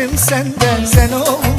Aşkım senden sen ol.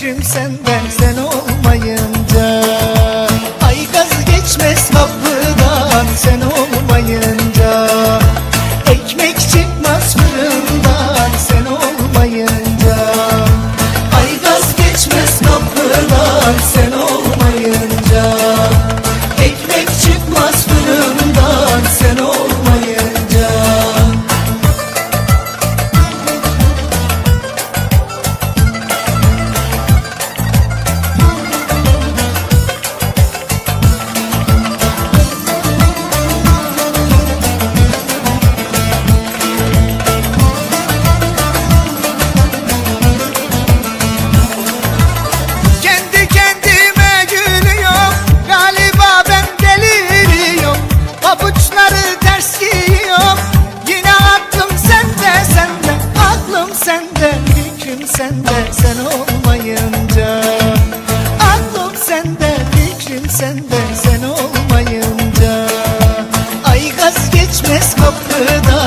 Aşkım senden sen o Aklım sende, fikrim sende, sen olmayınca. Aklım sende, fikrim sende, sen olmayınca. Ay gaz geçmez kapıda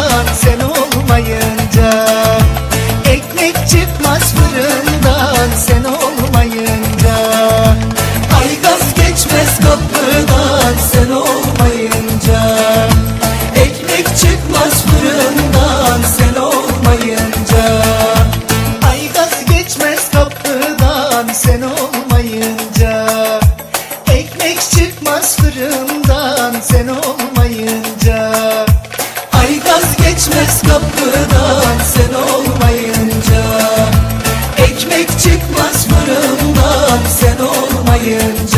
ters kapıdan sen olmayınca Ekmek çıkmaz fırından sen olmayınca.